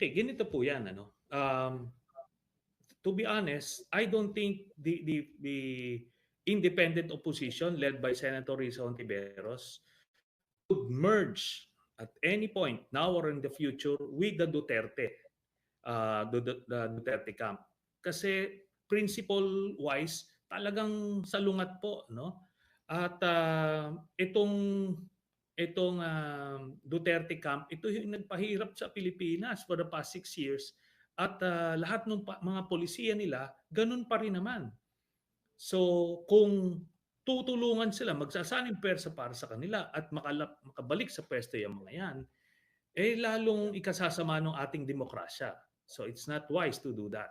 Okay, ganito po 'yan ano. Um, to be honest, I don't think the the the independent opposition led by Senator Risa Hontiveros would merge at any point now or in the future with the Duterte uh, the, the Duterte camp. Kasi principle wise talagang salungat po no. At uh, itong itong uh, Duterte camp, ito yung nagpahirap sa Pilipinas for the past six years. At uh, lahat ng pa- mga polisiya nila, ganun pa rin naman. So kung tutulungan sila, magsasaning persa para sa kanila at makalap, makabalik sa pwesto yung mga yan, eh lalong ikasasama ng ating demokrasya. So it's not wise to do that.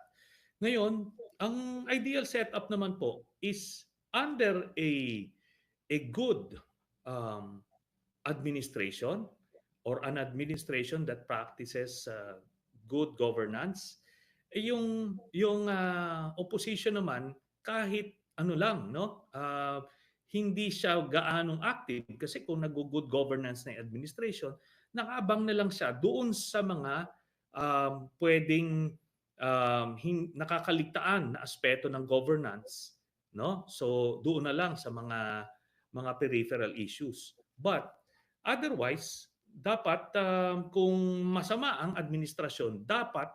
Ngayon, ang ideal setup naman po is under a a good um, administration or an administration that practices uh, good governance, eh, yung yung uh, opposition naman kahit ano lang no uh, hindi siya gaanong active kasi kung nag-good governance na administration, nakaabang na lang siya doon sa mga um, pwedeng um, hin- nakakaligtaan na aspeto ng governance, no? So doon na lang sa mga mga peripheral issues. But otherwise, dapat um, kung masama ang administrasyon, dapat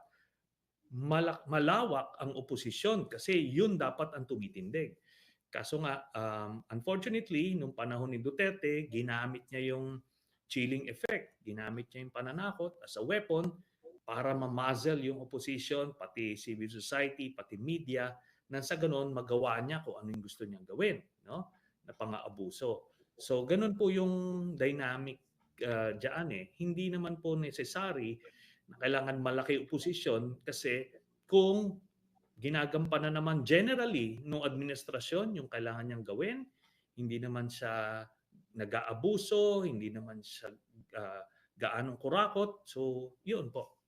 malak- malawak ang oposisyon kasi yun dapat ang tumitindig. Kaso nga, um, unfortunately, nung panahon ni Duterte, ginamit niya yung chilling effect. Ginamit niya yung pananakot as a weapon para mamazel yung opposition, pati civil society, pati media, na sa ganon magawa niya kung ano yung gusto niyang gawin, no? na pang-aabuso. So, ganun po yung dynamic uh, dyan eh. Hindi naman po necessary na kailangan malaki oposisyon kasi kung ginagampanan naman generally ng administrasyon yung kailangan niyang gawin, hindi naman siya nag-aabuso, hindi naman siya uh, gaanong kurakot. So, yun po.